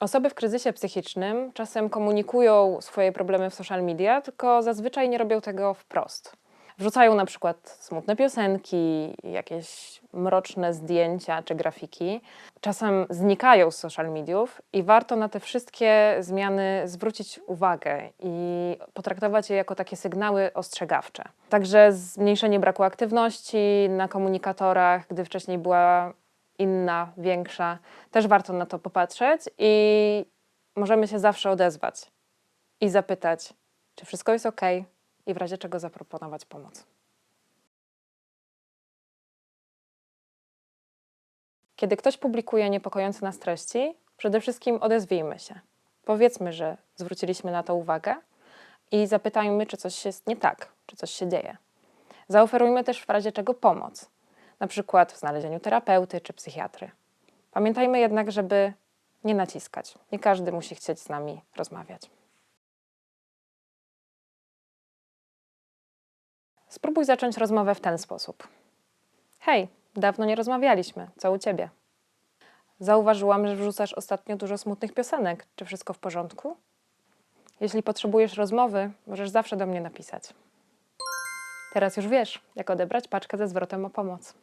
Osoby w kryzysie psychicznym czasem komunikują swoje problemy w social media, tylko zazwyczaj nie robią tego wprost. Wrzucają na przykład smutne piosenki, jakieś mroczne zdjęcia czy grafiki. Czasem znikają z social mediów i warto na te wszystkie zmiany zwrócić uwagę i potraktować je jako takie sygnały ostrzegawcze. Także zmniejszenie braku aktywności na komunikatorach, gdy wcześniej była inna, większa, też warto na to popatrzeć i możemy się zawsze odezwać i zapytać, czy wszystko jest ok i w razie czego zaproponować pomoc. Kiedy ktoś publikuje niepokojące nas treści, przede wszystkim odezwijmy się. Powiedzmy, że zwróciliśmy na to uwagę i zapytajmy, czy coś jest nie tak, czy coś się dzieje. Zaoferujmy też w razie czego pomoc, na przykład w znalezieniu terapeuty czy psychiatry. Pamiętajmy jednak, żeby nie naciskać. Nie każdy musi chcieć z nami rozmawiać. Spróbuj zacząć rozmowę w ten sposób. Hej, dawno nie rozmawialiśmy. Co u ciebie? Zauważyłam, że wrzucasz ostatnio dużo smutnych piosenek. Czy wszystko w porządku? Jeśli potrzebujesz rozmowy, możesz zawsze do mnie napisać. Teraz już wiesz, jak odebrać paczkę ze zwrotem o pomoc.